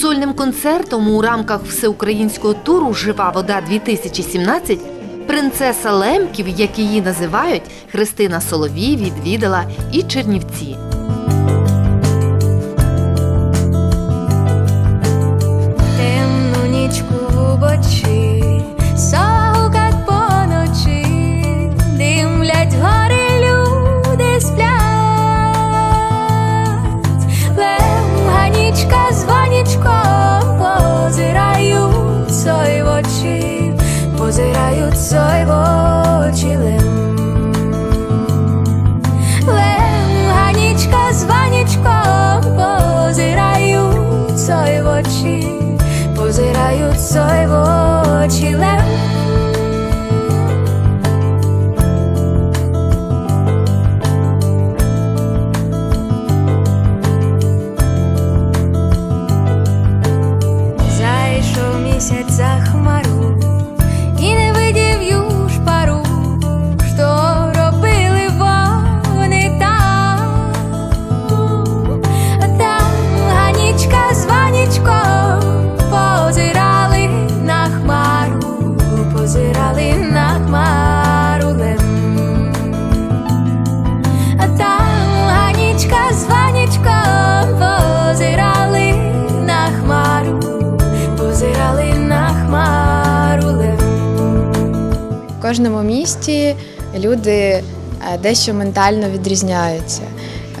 Сольним концертом у рамках всеукраїнського туру Жива вода 2017 принцеса Лемків, як її називають, Христина Соловій відвідала і Чернівці. Очі лем. Зайшов кожному місті люди е, дещо ментально відрізняються.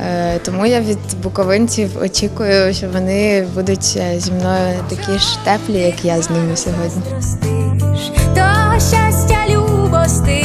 Е, Тому я від буковинців очікую, що вони будуть е, зі мною такі ж теплі, як я з ними сьогодні. До щастя любости,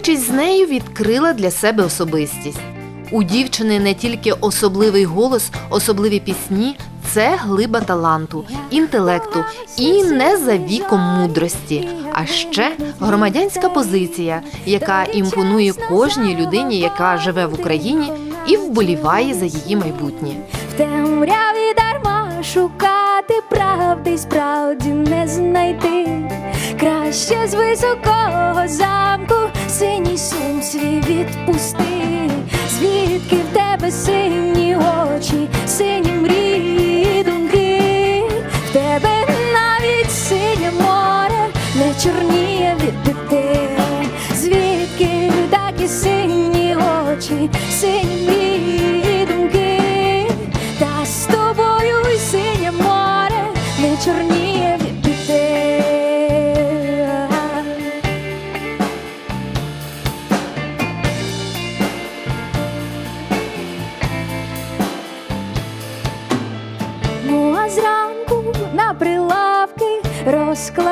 Спілкуючись з нею, відкрила для себе особистість. У дівчини не тільки особливий голос, особливі пісні, це глиба таланту, інтелекту і не за віком мудрості, а ще громадянська позиція, яка імпонує кожній людині, яка живе в Україні і вболіває за її майбутнє. В темряві дарма шукати правди, справді не знайти. Краще з високого замку синій сум свій відпусти.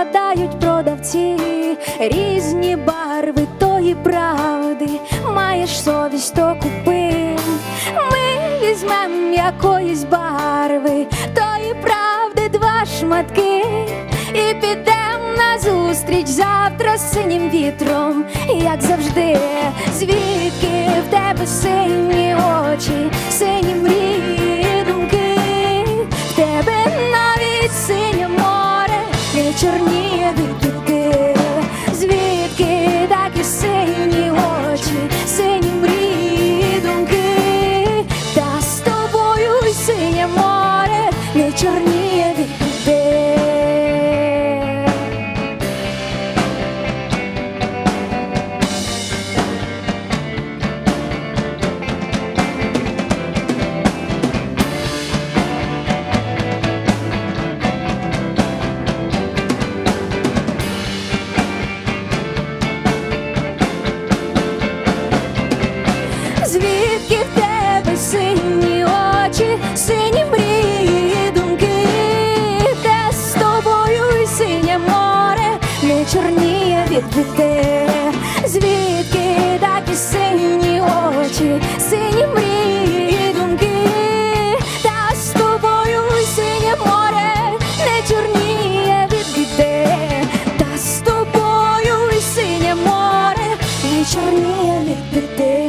Розкладають продавці різні барви тої правди. Маєш совість, то купи. Ми візьмем якоїсь барви, тої правди два шматки, і підем на зустріч завтра з синім вітром, як завжди, звідки в тебе сині очі, сині мрії, чорніє від звідки Звідки такі сині очі, сині мрії, думки, та з тобою й синє море не чорніє від очі, сині мрії, думки, та з тобою синє море не чорніє від біди, та з тобою синє море не чорніє від біди.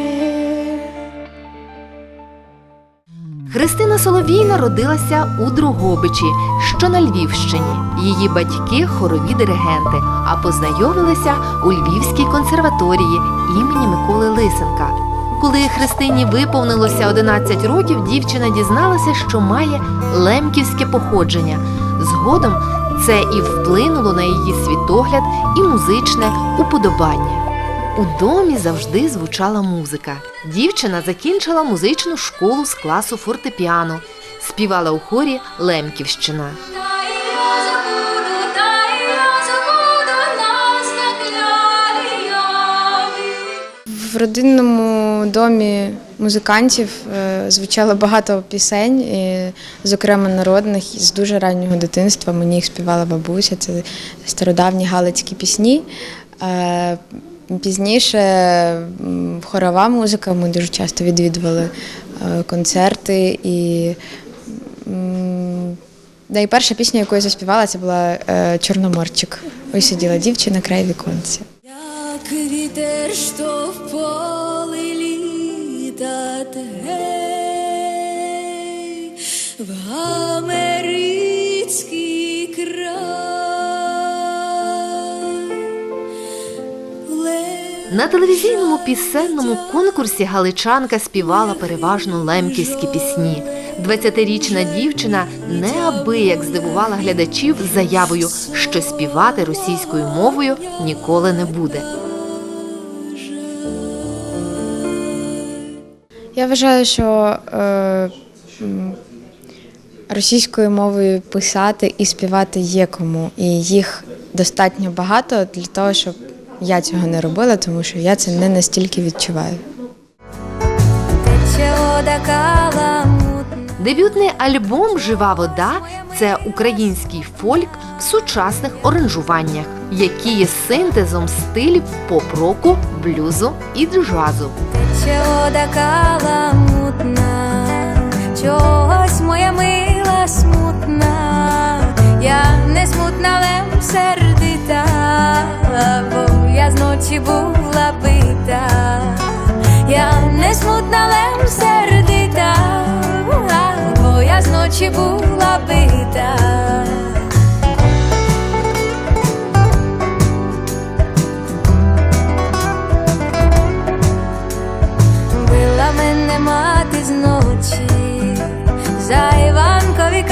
Христина Соловій народилася у Дрогобичі, що на Львівщині. Її батьки хорові диригенти, а познайомилися у Львівській консерваторії імені Миколи Лисенка. Коли Христині виповнилося 11 років, дівчина дізналася, що має лемківське походження. Згодом це і вплинуло на її світогляд і музичне уподобання. У домі завжди звучала музика. Дівчина закінчила музичну школу з класу фортепіано, співала у хорі Лемківщина. В родинному домі музикантів е, звучало багато пісень, зокрема народних, з дуже раннього дитинства. Мені їх співала бабуся. Це стародавні галицькі пісні. Е, Пізніше хорова музика, ми дуже часто відвідували е, концерти і. м, Да, і перша пісня, яку я заспівала, це була Чорноморчик. Ось сиділа дівчина край віконця. Вітер, що в полі літат, в америцький край. На телевізійному пісенному конкурсі галичанка співала переважно лемківські пісні. 20-річна дівчина неабияк здивувала глядачів заявою, що співати російською мовою ніколи не буде. Я вважаю, що е, російською мовою писати і співати є кому, і їх достатньо багато для того, щоб я цього не робила, тому що я це не настільки відчуваю. Дебютний альбом Жива вода це український фольк в сучасних оранжуваннях, які є синтезом стилів поп-року, блюзу і джазу. Тече вода каламутна, чогось моя мила смутна, я не смутна, але сердита, бо я зночі була бита, я не смутна, але сердита, бо я зночі була бита. За Іванкові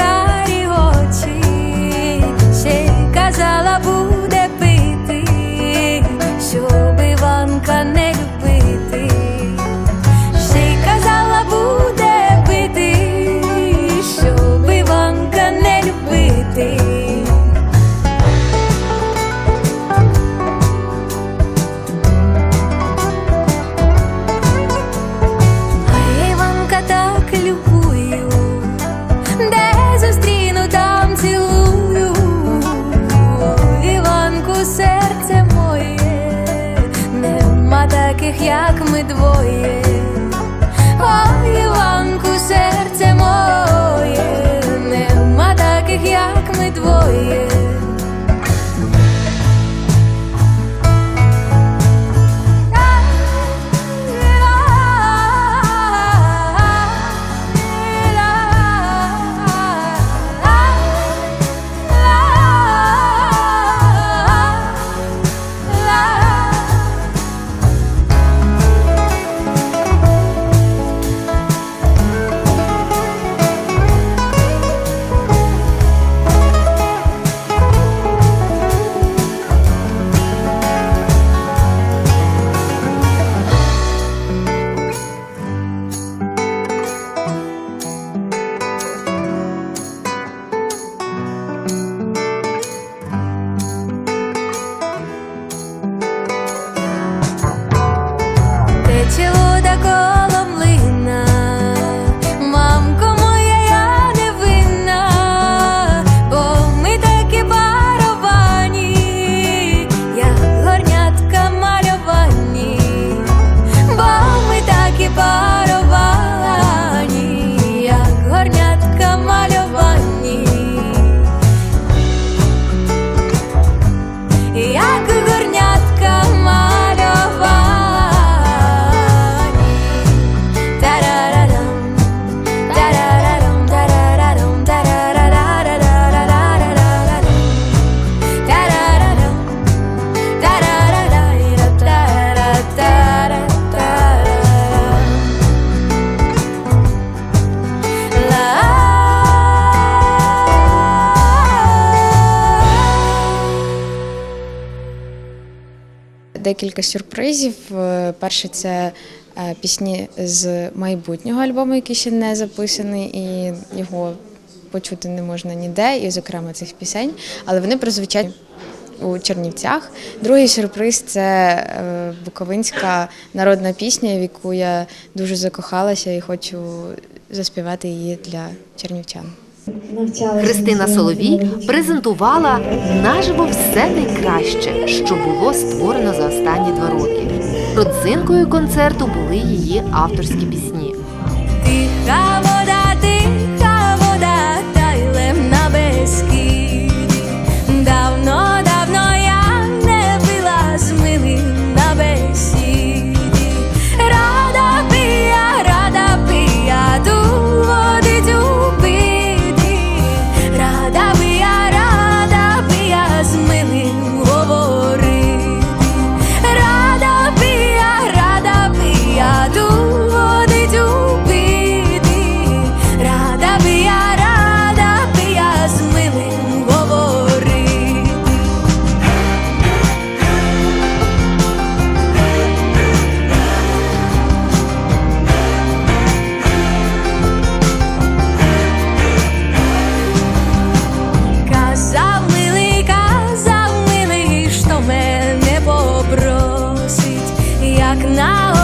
декілька сюрпризів. Е, Перше це е, пісні з майбутнього альбому, який ще не записаний, і його почути не можна ніде, і, зокрема, цих пісень, але вони прозвучать у Чернівцях. Другий сюрприз це е, буковинська народна пісня, в яку я дуже закохалася і хочу заспівати її для чернівчан. Христина Соловій презентувала наживо все найкраще, що було створено за останні два роки. Родзинкою концерту були її авторські пісні. Як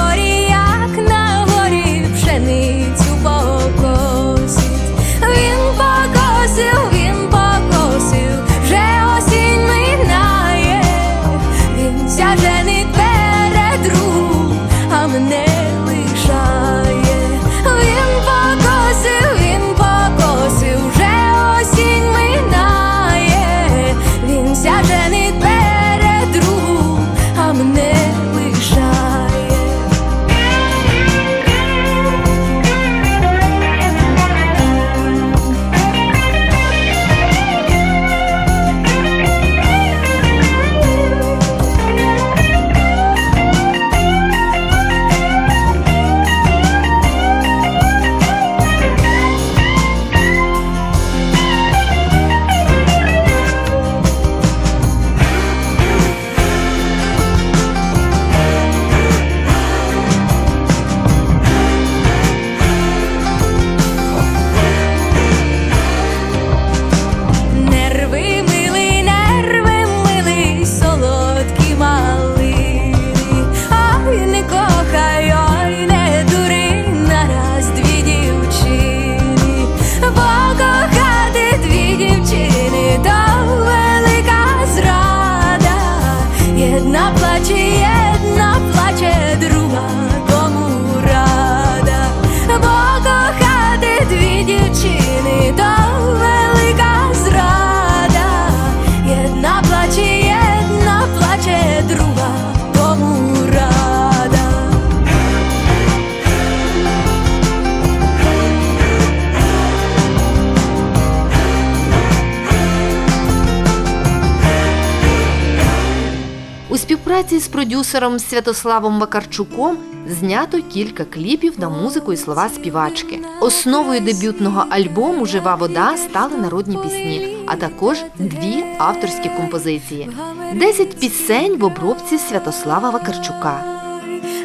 У співпраці з продюсером Святославом Вакарчуком знято кілька кліпів на музику і слова співачки. Основою дебютного альбому Жива вода стали народні пісні, а також дві авторські композиції. Десять пісень в обробці Святослава Вакарчука.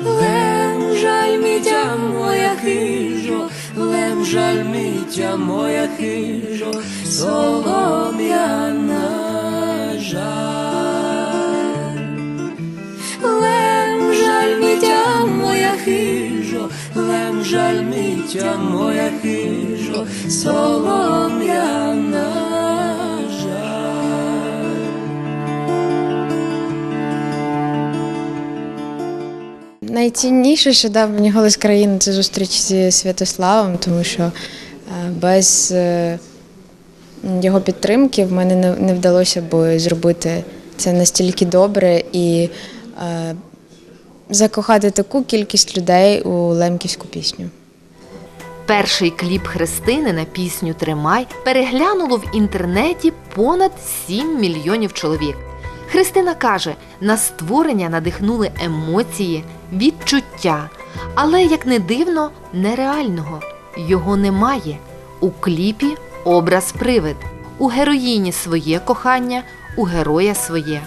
Лем жаль мітя моя хижо, лем жаль мітя моя хижо, солом'яна жаль. Жаль моя хижо, лем жаль мітя моя хижо, солом'яна. Найцінніше, що дав мені голос країни, це зустріч зі Святославом, тому що е, без е, його підтримки в мене не, не вдалося б зробити це настільки добре і е, закохати таку кількість людей у лемківську пісню. Перший кліп Христини на пісню Тримай переглянуло в інтернеті понад 7 мільйонів чоловік. Христина каже, на створення надихнули емоції, відчуття, але, як не дивно, нереального. Його немає. У кліпі образ привид. У героїні своє кохання, у героя своє.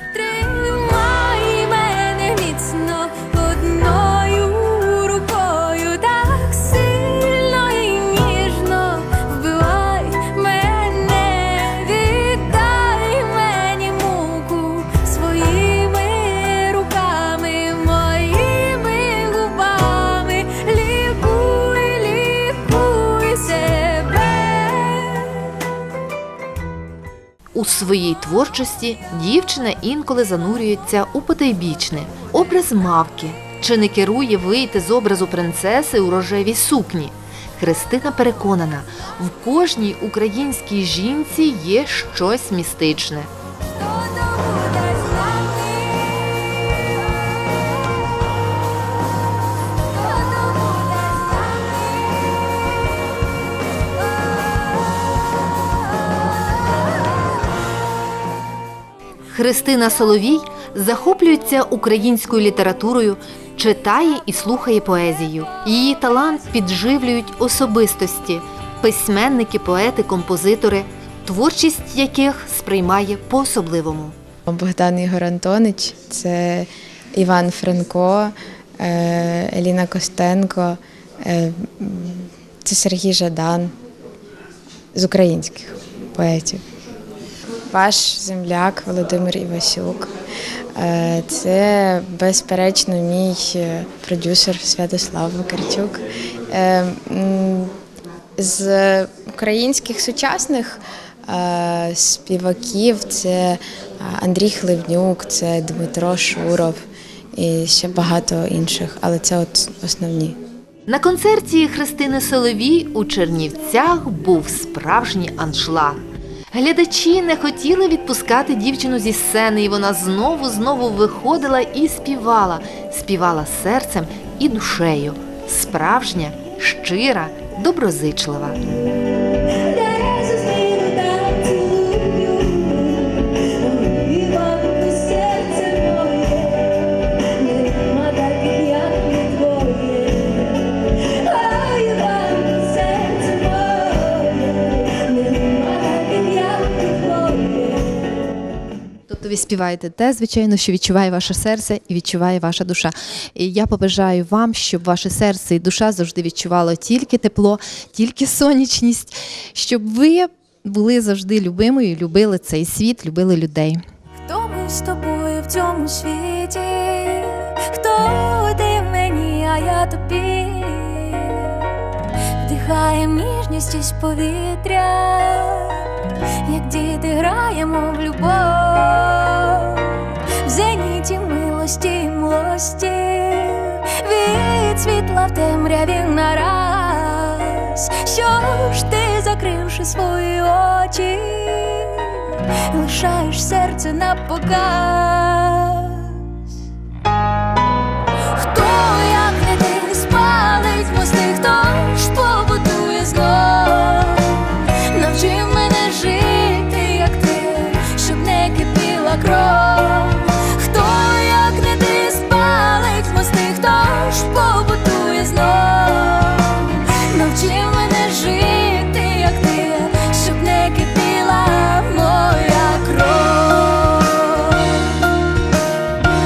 У своїй творчості дівчина інколи занурюється у потайбічне образ мавки. Чи не керує вийти з образу принцеси у рожевій сукні? Христина переконана, в кожній українській жінці є щось містичне. Христина Соловій захоплюється українською літературою, читає і слухає поезію. Її талант підживлюють особистості, письменники, поети, композитори, творчість яких сприймає по-особливому. Богдан Ігор Антонич, це Іван Франко, е, Еліна Костенко, е, це Сергій Жадан з українських поетів. Ваш земляк Володимир Івасюк. Е, Це безперечно мій е, продюсер Святослав Вакарчук. Е, З українських сучасних співаків це Андрій Хливнюк, це Дмитро Шуров і ще багато інших, але це от основні. На концерті Христини Соловій у Чернівцях був справжній аншлаг. Глядачі не хотіли відпускати дівчину зі сцени, і вона знову знову виходила і співала, співала серцем і душею. Справжня, щира, доброзичлива. Тобто ви співаєте те, звичайно, що відчуває ваше серце і відчуває ваша душа. І я побажаю вам, щоб ваше серце і душа завжди відчувало тільки тепло, тільки сонячність, щоб ви були завжди любимою, любили цей світ, любили людей. Хто ми з тобою в цьому світі? Хто ти мені, а я тобі? Вдихаєм ніжність із повітря, як діти граємо в любов, в зеніті милості млості, від світла в темряві нараз. Що ж ти, закривши свої очі? лишаєш серце на показ.